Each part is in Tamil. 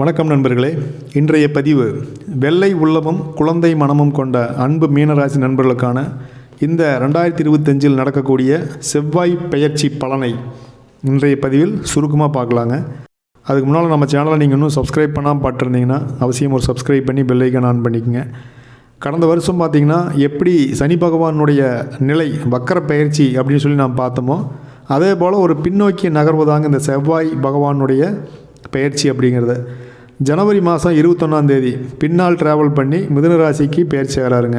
வணக்கம் நண்பர்களே. இன்றைய பதிவு வெள்ளை உள்ளமும் குழந்தை மனமும் கொண்ட அன்பு மீனராசி நண்பர்களுக்கான இந்த ரெண்டாயிரத்தி இருபத்தஞ்சில் நடக்கக்கூடிய செவ்வாய் பெயர்ச்சி பலனை இன்றைய பதிவில் சுருக்கமாக பார்க்கலாங்க. அதுக்கு முன்னால் நம்ம சேனலை நீங்கள் இன்னும் சப்ஸ்கிரைப் பண்ணாமல் பார்த்துருந்தீங்கன்னா அவசியம் ஒரு சப்ஸ்கிரைப் பண்ணி பெல்லைக்கன் ஆன் பண்ணிக்கோங்க. கடந்த வருஷம் பார்த்தீங்கன்னா எப்படி சனி பகவானுடைய நிலை வக்கர பயிற்சி அப்படின்னு சொல்லி நாம் பார்த்தோமோ அதே போல் ஒரு பின்னோக்கிய நகர்வுதாங்க இந்த செவ்வாய் பகவானுடைய பயிற்சி அப்படிங்கிறது. ஜனவரி மாதம் இருபத்தொன்னாந்தேதி பின்னால் ட்ராவல் பண்ணி மிதுன ராசிக்கு பெயர் ஆகிறாருங்க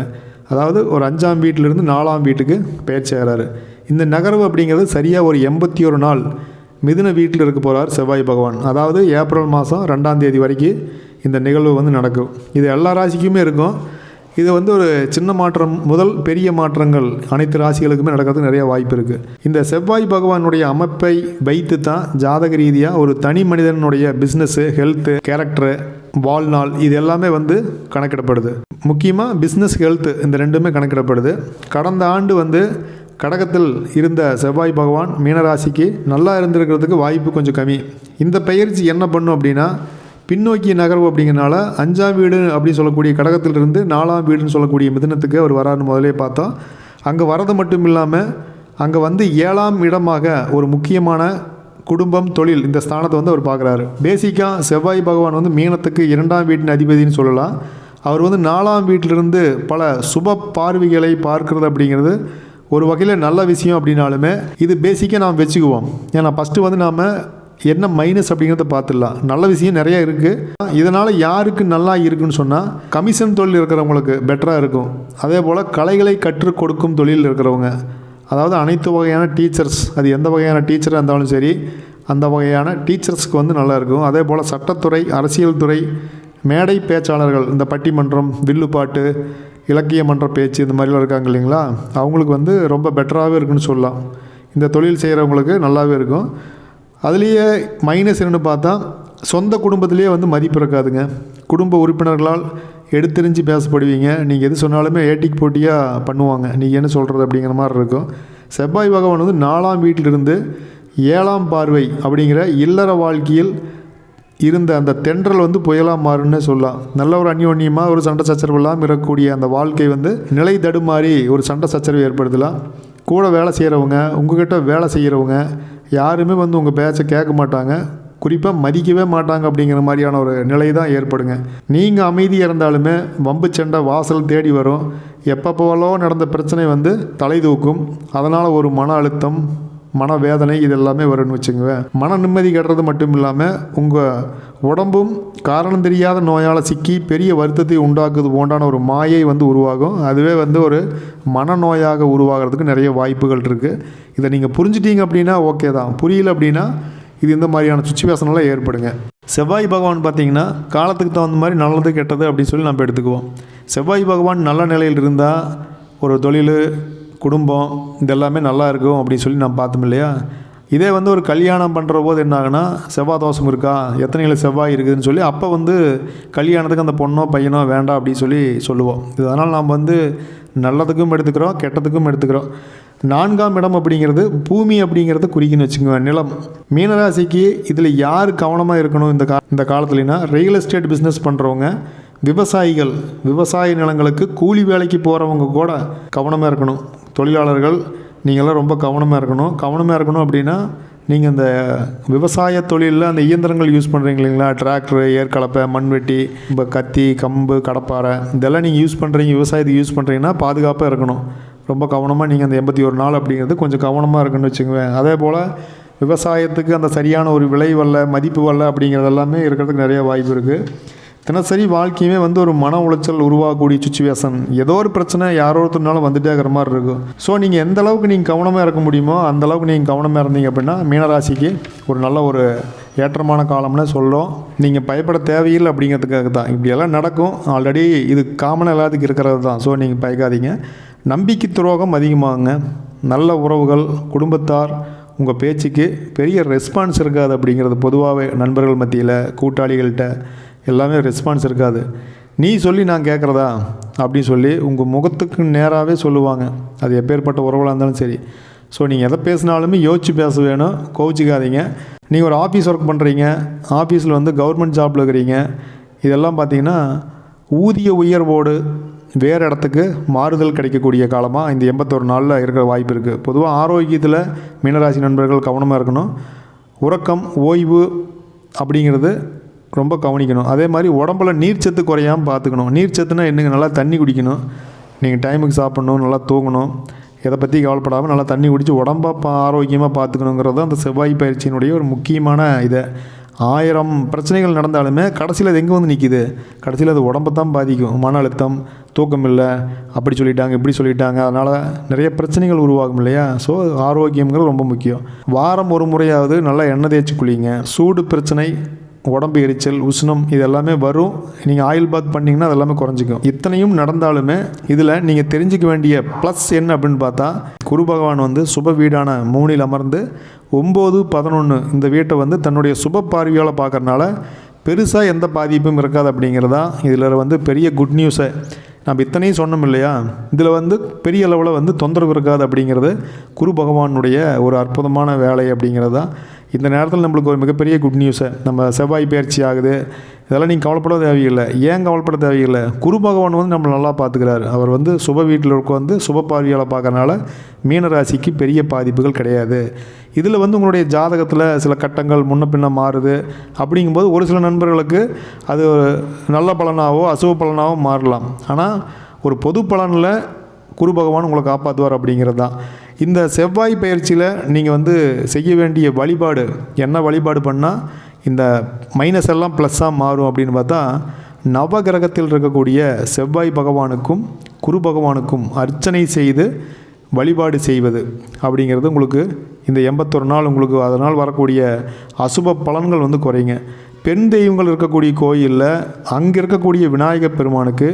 அதாவது ஒரு அஞ்சாம் வீட்டிலிருந்து நாலாம் வீட்டுக்கு பெயர் சேராரு இந்த நகர்வு அப்படிங்கிறது சரியாக ஒரு எண்பத்தி ஒரு நாள் மிதுன வீட்டில் இருக்க போகிறார் செவ்வாய் பகவான். அதாவது ஏப்ரல் மாதம் ரெண்டாம் தேதி வரைக்கும் இந்த நிகழ்வு வந்து நடக்கும். இது எல்லா ராசிக்குமே இருக்கும். இது வந்து ஒரு சின்ன மாற்றம் முதல் பெரிய மாற்றங்கள். அனைத்து ராசிகளுக்குமே நடக்கிறதுக்கு நிறைய வாய்ப்பு இருக்குது இந்த செவ்வாய் பகவானுடைய அமைப்பை வைத்து தான் ஜாதக ரீதியாக ஒரு தனி மனிதனுடைய பிஸ்னஸ்ஸு ஹெல்த்து கேரக்டரு வாழ்நாள் இது எல்லாமே வந்து கணக்கிடப்படுது. முக்கியமாக பிஸ்னஸ் ஹெல்த்து இந்த ரெண்டுமே கணக்கிடப்படுது. கடந்த ஆண்டு வந்து கடகத்தில் இருந்த செவ்வாய் பகவான் மீனராசிக்கு நல்லா இருந்திருக்கிறதுக்கு வாய்ப்பு கொஞ்சம் கம்மி. இந்த பயிற்சி என்ன பண்ணும் அப்படின்னா பின்னோக்கிய நகர்வு அப்படிங்கிறனால அஞ்சாம் வீடு அப்படின்னு சொல்லக்கூடிய கடகத்திலிருந்து நாலாம் வீடுன்னு சொல்லக்கூடிய மிதனத்துக்கு அவர் வராருன்னு முதலே பார்த்தோம். அங்கே வரது மட்டும் இல்லாமல் அங்கே வந்து ஏழாம் இடமாக ஒரு முக்கியமான குடும்பம் தொழில் இந்த ஸ்தானத்தை வந்து அவர் பார்க்குறாரு. பேசிக்காக செவ்வாய் பகவான் வந்து மீனத்துக்கு இரண்டாம் வீட்டின் அதிபதினு சொல்லலாம். அவர் வந்து நாலாம் வீட்டிலிருந்து பல சுப பார்வைகளை பார்க்கறது அப்படிங்கிறது ஒரு வகையில் நல்ல விஷயம் அப்படின்னாலுமே இது பேசிக்காக நாம் வச்சுக்குவோம். ஏன்னா ஃபஸ்ட்டு வந்து நாம் என்ன மைனஸ் அப்படிங்கிறத பார்த்துடலாம். நல்ல விஷயம் நிறைய இருக்குது இதனால் யாருக்கு நல்லா இருக்குன்னு சொன்னால் கமிஷன் தொழில் இருக்கிறவங்களுக்கு பெட்டராக இருக்கும். அதே போல் கலைகளை கற்றுக் கொடுக்கும் தொழில் இருக்கிறவங்க. அதாவது அனைத்து வகையான டீச்சர்ஸ் அது எந்த வகையான டீச்சராக இருந்தாலும் சரி அந்த வகையான டீச்சர்ஸ்க்கு வந்து நல்லா இருக்கும். அதே போல் சட்டத்துறை அரசியல் துறை மேடை பேச்சாளர்கள் இந்த பட்டிமன்றம் வில்லுப்பாட்டு இலக்கிய மன்ற பேச்சு இந்த மாதிரிலாம் இருக்காங்க இல்லைங்களா? அவங்களுக்கு வந்து ரொம்ப பெட்டராகவே இருக்குன்னு சொல்லலாம். இந்த தொழில் செய்கிறவங்களுக்கு நல்லாவே இருக்கும். அதுலேயே மைனஸ் என்னென்னு பார்த்தா சொந்த குடும்பத்திலேயே வந்து மதிப்பு இருக்காதுங்க. குடும்ப உறுப்பினர்களால் எடுத்தெறிஞ்சு பேசப்படுவீங்க. நீங்கள் எது சொன்னாலுமே ஏட்டிக்கு போட்டியாக பண்ணுவாங்க. நீங்கள் என்ன சொல்கிறது அப்படிங்கிற மாதிரி இருக்கும். செவ்வாய் பகவான் வந்து நாலாம் வீட்டிலிருந்து ஏழாம் பார்வை அப்படிங்கிற இல்லற வாழ்க்கையில் இருந்த அந்த தென்றல் வந்து புயலாக மாறுன்னு சொல்லலாம். நல்ல ஒரு அந்யோன்யமாக ஒரு சண்டை சச்சரவு இல்லாமல் இருக்கக்கூடிய அந்த வாழ்க்கை வந்து நிலை தடுமாறி ஒரு சண்டை சச்சரவு ஏற்படுத்தலாம். கூட வேலை செய்கிறவங்க உங்ககிட்ட வேலை செய்கிறவங்க யாருமே வந்து உங்கள் பேச்சை கேட்க மாட்டாங்க. குறிப்பாக மதிக்கவே மாட்டாங்க அப்படிங்கிற மாதிரியான ஒரு நிலை தான் ஏற்படுங்க. நீங்கள் அமைதியாக இருந்தாலுமே வம்பு சண்டை வாசல் தேடி வரும். எப்பப்போவோ நடந்த பிரச்சனை வந்து தலை தூக்கும். அதனால் ஒரு மன அழுத்தம் மனவேதனை இது எல்லாமே வரும்னு வச்சுங்க மன நிம்மதி கட்டுறது மட்டும் இல்லாமல் உங்கள் உடம்பும் காரணம் தெரியாத நோயால் சிக்கி பெரிய வருத்தத்தை உண்டாக்குது போன்றான ஒரு மாயை வந்து உருவாகும். அதுவே வந்து ஒரு மனநோயாக உருவாகிறதுக்கு நிறைய வாய்ப்புகள் இருக்குது இதை நீங்கள் புரிஞ்சிட்டீங்க அப்படின்னா ஓகே தான். புரியல அப்படின்னா இது இந்த மாதிரியான சுச்சுவேஷனெல்லாம் ஏற்படுங்க. செவ்வாய் பகவான் பார்த்தீங்கன்னா காலத்துக்கு தகுந்த மாதிரி நல்லது கெட்டது அப்படின்னு சொல்லி நம்ம எடுத்துக்குவோம். செவ்வாய் பகவான் நல்ல நிலையில் இருந்தால் ஒரு தொழில் குடும்பம் இதெல்லாமே நல்லா இருக்கும் அப்படின்னு சொல்லி நான் பார்த்தோம் இல்லையா? இதே வந்து ஒரு கல்யாணம் பண்ணுற போது என்ன செவ்வாய் தோஷம் இருக்கா? எத்தனையில் செவ்வாய் இருக்குதுன்னு சொல்லி அப்போ வந்து கல்யாணத்துக்கு அந்த பொண்ணோ பையனோ வேண்டாம் அப்படின்னு சொல்லி சொல்லுவோம். இதனால் நாம் வந்து நல்லதுக்கும் எடுத்துக்கிறோம் கெட்டதுக்கும் எடுத்துக்கிறோம். நான்காம் இடம் அப்படிங்கிறது பூமி அப்படிங்கிறது குறிக்குன்னு வச்சுக்கோங்க நிலம். மீனராசிக்கு இதில் யார் கவனமாக இருக்கணும் இந்த கா இந்த காலத்துலனா ரியல் எஸ்டேட் பிஸ்னஸ் பண்ணுறவங்க விவசாயிகள். விவசாய நிலங்களுக்கு கூலி வேலைக்கு போகிறவங்க கூட கவனமாக இருக்கணும். தொழிலாளர்கள் நீங்களாம் ரொம்ப கவனமாக இருக்கணும். கவனமாக இருக்கணும் அப்படின்னா நீங்கள் இந்த விவசாய தொழிலில் அந்த இயந்திரங்கள் யூஸ் பண்ணுறீங்க இல்லைங்களா? டிராக்டரு ஏற்கலப்பை மண்வெட்டி இப்போ கத்தி கம்பு கடப்பாறை இதெல்லாம் நீங்கள் யூஸ் பண்ணுறீங்க விவசாயத்துக்கு யூஸ் பண்ணுறீங்கன்னா பாதுகாப்பாக இருக்கணும். ரொம்ப கவனமாக நீங்கள் அந்த எண்பத்தி ஒரு நாள் அப்படிங்கிறது கொஞ்சம் கவனமாக இருக்குன்னு வச்சுக்குவேன் அதே போல் விவசாயத்துக்கு அந்த சரியான ஒரு விலை வரல மதிப்பு வரல அப்படிங்கிறது எல்லாமே இருக்கிறதுக்கு நிறைய வாய்ப்பு இருக்குது தினசரி வாழ்க்கையுமே வந்து ஒரு மன உளைச்சல் உருவாகக்கூடிய சுச்சுவேஷன் ஏதோ ஒரு பிரச்சனை யாரோ ஒருத்தருனாலும் வந்துட்டே இருக்கிற மாதிரி இருக்கும் ஸோ நீங்கள் எந்த அளவுக்கு நீங்கள் கவனமாக இருக்க முடியுமோ அந்த அளவுக்கு நீங்கள் கவனமாக இருந்தீங்க அப்படின்னா மீனராசிக்கு ஒரு நல்ல ஒரு ஏற்றமான காலம்னு சொல்கிறோம் நீங்கள் பயப்பட தேவையில்லை அப்படிங்கிறதுக்காக தான். இப்படியெல்லாம் நடக்கும். ஆல்ரெடி இது காமனாக எல்லாத்துக்கும் இருக்கிறது தான். ஸோ நீங்கள் பயக்காதீங்க. நம்பிக்கை துரோகம் அதிகமாகுங்க. நல்ல உறவுகள் குடும்பத்தார் உங்கள் பேச்சுக்கு பெரிய ரெஸ்பான்ஸ் இருக்காது அப்படிங்கிறது பொதுவாகவே நண்பர்கள் மத்தியில் கூட்டாளிகள்கிட்ட எல்லாமே ரெஸ்பான்ஸ் இருக்காது. நீ சொல்லி நான் கேட்குறதா? அப்படின்னு சொல்லி உங்கள் முகத்துக்கு நேராகவே சொல்லுவாங்க. அது எப்பேற்பட்ட உறவுகளாக இருந்தாலும் சரி. ஸோ நீங்கள் எதை பேசினாலுமே யோசிச்சு பேச வேணும். கோவிச்சிக்காதீங்க. நீங்கள் ஒரு ஆஃபீஸ் ஒர்க் பண்ணுறீங்க ஆஃபீஸில் வந்து கவர்மெண்ட் ஜாப்பில் இருக்கிறீங்க. இதெல்லாம் பார்த்தீங்கன்னா ஊதிய உயர்வோடு வேறு இடத்துக்கு மாறுதல் கிடைக்கக்கூடிய காலமாக இந்த எண்பத்தொரு நாளில் இருக்கிற வாய்ப்பு இருக்குது பொதுவாக ஆரோக்கியத்தில் மீனராசி நண்பர்கள் கவனமாக இருக்கணும். உறக்கம் ஓய்வு அப்படிங்கிறது ரொம்ப கவனிக்கணும். அதே மாதிரி உடம்புல நீர்ச்சத்து குறையாமல் பார்த்துக்கணும் நீர்ச்சத்துனா என்னங்க? நல்லா தண்ணி குடிக்கணும். நீங்கள் டைமுக்கு சாப்பிட்ணும் நல்லா தூங்கணும். எதை பற்றி கவலைப்படாமல் நல்லா தண்ணி குடித்து உடம்பை பா ஆரோக்கியமாக பார்த்துக்கணுங்கிறது தான் அந்த செவ்வாய் பயிற்சியினுடைய ஒரு முக்கியமான இதை. ஆயிரம் பிரச்சனைகள் நடந்தாலுமே கடைசியில் அது எங்கே வந்து நிற்கிது கடைசியில் அது உடம்பை தான் பாதிக்கும். மன அழுத்தம் தூக்கம் இல்லை. அப்படி சொல்லிட்டாங்க இப்படி சொல்லிட்டாங்க. அதனால் நிறைய பிரச்சனைகள் உருவாகும் இல்லையா? ஸோ ஆரோக்கியங்கிறது ரொம்ப முக்கியம். வாரம் ஒரு முறையாவது நல்லா எண்ணெய் தேய்ச்சி குளிங்க. சூடு பிரச்சனை உடம்பு எரிச்சல் உஷ்ணம் இது எல்லாமே வரும். நீங்கள் ஆயில் பாத் பண்ணிங்கன்னா அது எல்லாமே குறைஞ்சிக்கும். இத்தனையும் நடந்தாலுமே இதில் நீங்கள் தெரிஞ்சுக்க வேண்டிய ப்ளஸ் என்ன அப்படின்னு பார்த்தா குரு பகவான் வந்து சுப வீடான மூணில் அமர்ந்து ஒம்பது பதினொன்று இந்த வீட்டை வந்து தன்னுடைய சுப பார்வையால் பார்க்கறனால பெருசாக எந்த பாதிப்பும் இருக்காது அப்படிங்கிறதா இதில் வந்து பெரிய குட் நியூஸை நம்ம இத்தனையும் சொன்னோம் இல்லையா? இதில் வந்து பெரிய அளவில் வந்து தொந்தரவு இருக்காது அப்படிங்கிறது குரு பகவானுடைய ஒரு அற்புதமான வேலை அப்படிங்கிறது. தான் இந்த நேரத்தில் நம்மளுக்கு ஒரு மிகப்பெரிய குட் நியூஸை நம்ம செவ்வாய் பயிற்சி ஆகுது. இதெல்லாம் நீங்கள் கவலைப்பட தேவையில்லை. ஏன் கவலைப்பட தேவையில்லை? குரு பகவான் வந்து நம்மளை நல்லா பார்த்துக்கிறாரு. அவர் வந்து சுப வீட்டில் உட்காந்து சுப பார்வையால் பார்க்கறனால மீனராசிக்கு பெரிய பாதிப்புகள் கிடையாது. இதில் வந்து உங்களுடைய ஜாதகத்தில் சில கட்டங்கள் முன்ன பின்ன மாறுது. அப்படிங்கும்போது ஒரு சில நண்பர்களுக்கு அது நல்ல பலனாகவோ அசுப பலனாகவோ மாறலாம். ஆனால் ஒரு பொது பலனில் குரு பகவான் உங்களை காப்பாற்றுவார் அப்படிங்கிறது தான். இந்த செவ்வாய் பயிற்சியில் நீங்கள் வந்து செய்ய வேண்டிய வழிபாடு என்ன வழிபாடு பண்ணால் இந்த மைனஸ் எல்லாம் ப்ளஸ்ஸாக மாறும் அப்படின்னு பார்த்தா நவகிரகத்தில் இருக்கக்கூடிய செவ்வாய் பகவானுக்கும் குரு பகவானுக்கும் அர்ச்சனை செய்து வழிபாடு செய்வது அப்படிங்கிறது உங்களுக்கு இந்த எண்பத்தொரு நாள் உங்களுக்கு அதனால் வரக்கூடிய அசுப பலன்கள் வந்து குறைங்க. பெண் தெய்வங்கள் இருக்கக்கூடிய கோயிலில் அங்கே இருக்கக்கூடிய விநாயகர் பெருமானுக்கு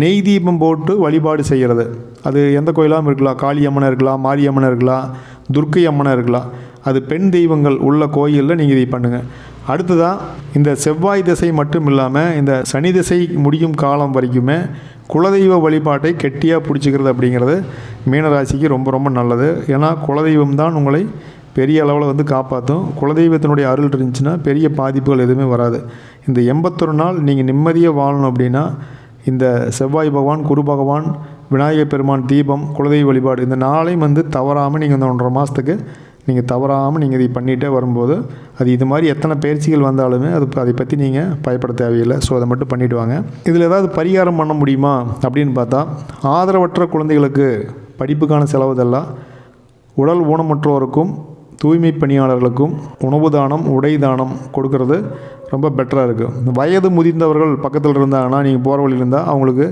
நெய் தீபம் போட்டு வழிபாடு செய்கிறது. அது எந்த கோயிலாகவும் இருக்கலாம். காளி இருக்கலாம் மாரியம்மனாக இருக்கலாம் துர்க்கை அம்மனாக இருக்கலாம். அது பெண் தெய்வங்கள் உள்ள கோயிலில் நீங்கள் இதை பண்ணுங்கள் அடுத்ததாக இந்த செவ்வாய் திசை மட்டும் இல்லாமல் இந்த சனி திசை முடியும் காலம் வரைக்குமே குலதெய்வ வழிபாட்டை கெட்டியாக பிடிச்சிக்கிறது அப்படிங்கிறது மீனராசிக்கு ரொம்ப ரொம்ப நல்லது. ஏன்னா குலதெய்வம் தான் உங்களை பெரிய அளவில் வந்து காப்பாற்றும் குலதெய்வத்தினுடைய அருள் இருந்துச்சுன்னா பெரிய பாதிப்புகள் எதுவுமே வராது. இந்த எண்பத்தொரு நாள் நீங்கள் நிம்மதியாக வாழணும் அப்படின்னா இந்த செவ்வாய் பகவான் குரு பகவான் விநாயகர் பெருமான் தீபம் குலதெய்வ வழிபாடு இந்த நாளையும் வந்து தவறாமல் நீங்கள் இந்த ஒன்றரை மாதத்துக்கு நீங்கள் தவறாமல் நீங்கள் இதை பண்ணிகிட்டே வரும்போது அது இது மாதிரி எத்தனை பயிற்சிகள் வந்தாலுமே அது அதை பற்றி நீங்கள் பயப்பட தேவையில்லை. ஸோ அதை மட்டும் பண்ணிவிட்டு வாங்க. இதில் ஏதாவது பரிகாரம் பண்ண முடியுமா? அப்படின்னு பார்த்தா ஆதரவற்ற குழந்தைகளுக்கு படிப்புக்கான செலவுதெல்லாம் உடல் ஊனமுற்றோருக்கும் தூய்மை பணியாளர்களுக்கும் உணவு தானம் உடை தானம் கொடுக்கறது ரொம்ப பெட்டராக இருக்குது வயது முதிர்ந்தவர்கள் பக்கத்தில் இருந்தாங்கன்னா நீங்கள் போகிற வழியில் இருந்தால் அவங்களுக்கு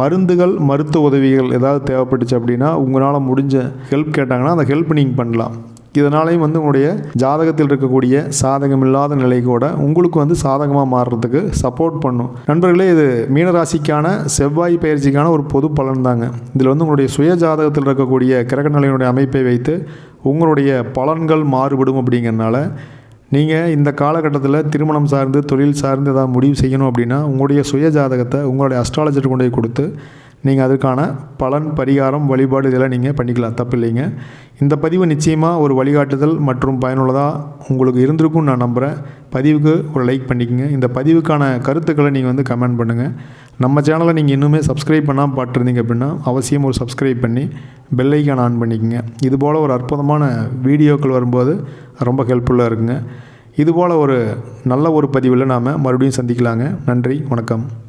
மருந்துகள் மருத்துவ உதவிகள் ஏதாவது தேவைப்பட்டுச்சு அப்படின்னா உங்களால் முடிஞ்ச ஹெல்ப் கேட்டாங்கன்னா அந்த ஹெல்ப் நீங்கள் பண்ணலாம். இதனாலையும் வந்து உங்களுடைய ஜாதகத்தில் இருக்கக்கூடிய சாதகமில்லாத நிலை கூட உங்களுக்கு வந்து சாதகமாக மாறுறதுக்கு சப்போர்ட் பண்ணும். நண்பர்களே இது மீனராசிக்கான செவ்வாய் பயிற்சிக்கான ஒரு பொது பலன் தாங்க இதில் வந்து உங்களுடைய சுய ஜாதகத்தில் இருக்கக்கூடிய கிரக நிலையினுடைய அமைப்பை வைத்து உங்களுடைய பலன்கள் மாறுபடும் அப்படிங்கிறனால நீங்கள் இந்த காலகட்டத்தில் திருமணம் சார்ந்து தொழில் சார்ந்து ஏதாவது முடிவு செய்யணும் அப்படின்னா உங்களுடைய சுய ஜாதகத்தை உங்களுடைய அஸ்ட்ராலஜர் கொண்டு போய் கொடுத்து நீங்கள் அதுக்கான பலன் பரிகாரம் வழிபாடு இதெல்லாம் நீங்கள் பண்ணிக்கலாம். தப்பு இல்லைங்க. இந்த பதிவு நிச்சயமாக ஒரு வழிகாட்டுதல் மற்றும் பயனுள்ளதாக உங்களுக்கு இருந்திருக்கும்னு நான் நம்புகிறேன் பதிவுக்கு ஒரு லைக் பண்ணிக்கோங்க. இந்த பதிவுக்கான கருத்துக்களை நீங்கள் வந்து கமெண்ட் பண்ணுங்கள் நம்ம சேனலை நீங்கள் இன்னுமே சப்ஸ்கிரைப் பண்ணாமல் பார்த்துருந்தீங்க அப்படின்னா அவசியம் ஒரு சப்ஸ்கிரைப் பண்ணி பெல்லைக்கான ஆன் பண்ணிக்கோங்க. இதுபோல் ஒரு அற்புதமான வீடியோக்கள் வரும்போது ரொம்ப ஹெல்ப்ஃபுல்லாக இருக்குங்க. இதுபோல் ஒரு நல்ல ஒரு பதிவில் நாம் மறுபடியும் சந்திக்கலாங்க. நன்றி வணக்கம்.